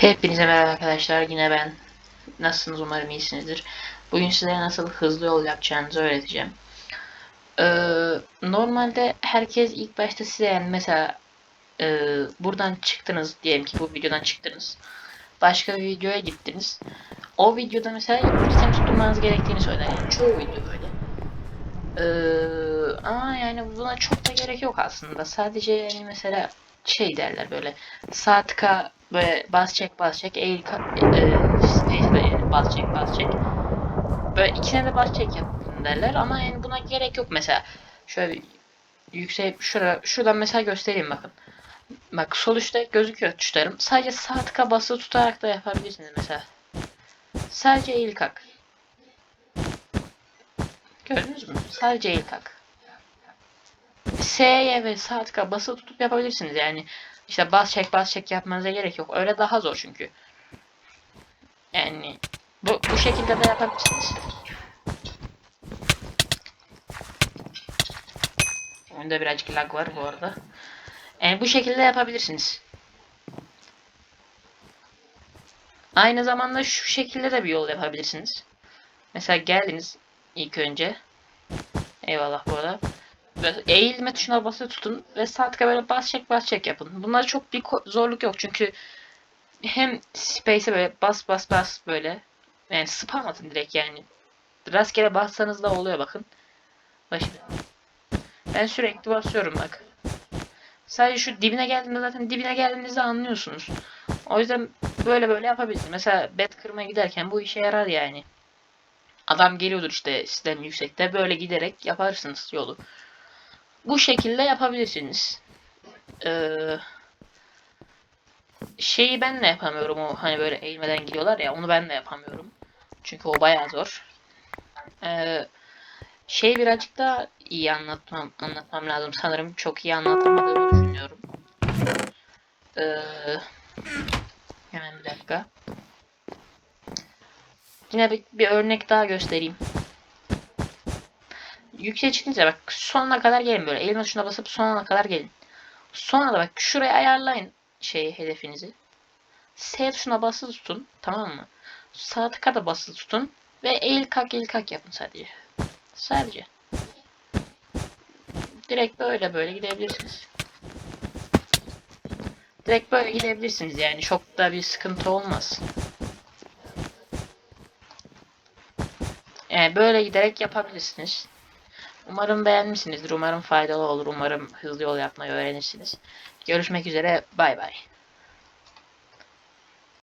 Hepinize merhaba arkadaşlar. Yine ben. Nasılsınız? Umarım iyisinizdir. Bugün size nasıl hızlı yol yapacağınızı öğreteceğim. Ee, normalde herkes ilk başta size yani mesela e, buradan çıktınız diyelim ki bu videodan çıktınız. Başka bir videoya gittiniz. O videoda mesela item tutturmanız gerektiğini söyler. Yani çoğu video böyle. Ee, ama yani buna çok da gerek yok aslında. Sadece yani mesela şey derler böyle sağ tıka böyle bas çek bas çek eğil e, space'de bas çek bas çek. Böyle ikisine de bas çek yapın derler ama yani buna gerek yok. Mesela şöyle bir yüksek şurada şuradan mesela göstereyim bakın. Bak sol üstte gözüküyor tuşlarım. Sadece sağ tıka basılı tutarak da yapabilirsiniz mesela. Sadece eğil kalk gördünüz mü? Sadece eğil kalk S'ye ve sağ tıka basılı tutup yapabilirsiniz yani. İşte bas çek bas çek yapmanıza gerek yok. Öyle daha zor çünkü. Yani bu, bu şekilde de yapabilirsiniz. Oyunda birazcık lag var bu arada. Yani bu şekilde yapabilirsiniz. Aynı zamanda şu şekilde de bir yol yapabilirsiniz. Mesela geldiniz ilk önce. Eyvallah bu arada. Ve eğilme tuşuna basılı tutun ve sağ tıka böyle bas çek bas çek yapın. Bunlar çok bir zorluk yok çünkü hem space'e böyle bas bas bas böyle yani spam atın direkt yani. Rastgele bassanız da oluyor bakın. Bak şimdi. Ben sürekli basıyorum bak. Sadece şu dibine geldiğinde zaten dibine geldiğinizde anlıyorsunuz. O yüzden böyle böyle yapabilirsiniz. Mesela bed kırmaya giderken bu işe yarar yani. Adam geliyordur işte sizden yüksekte böyle giderek yaparsınız yolu. Bu şekilde yapabilirsiniz. Ee, şeyi ben de yapamıyorum o hani böyle eğilmeden gidiyorlar ya onu ben de yapamıyorum. Çünkü o bayağı zor. Ee, şey birazcık daha iyi anlatmam anlatmam lazım sanırım. Çok iyi anlatamadığımı düşünüyorum. Ee, hemen bir dakika. Yine bir, bir örnek daha göstereyim. Yükseğe çıkınca bak sonuna kadar gelin böyle. Elma tuşuna basıp sonuna kadar gelin. Sonra da bak şuraya ayarlayın şeyi hedefinizi. S tuşuna basılı tutun. Tamam mı? Sağ tıka da basılı tutun. Ve eğil kalk eğil kalk yapın sadece. Sadece. Direkt böyle böyle gidebilirsiniz. Direkt böyle gidebilirsiniz yani. Çok da bir sıkıntı olmaz. Yani böyle giderek yapabilirsiniz. Umarım beğenmişsinizdir. Umarım faydalı olur. Umarım hızlı yol yapmayı öğrenirsiniz. Görüşmek üzere. Bay bay.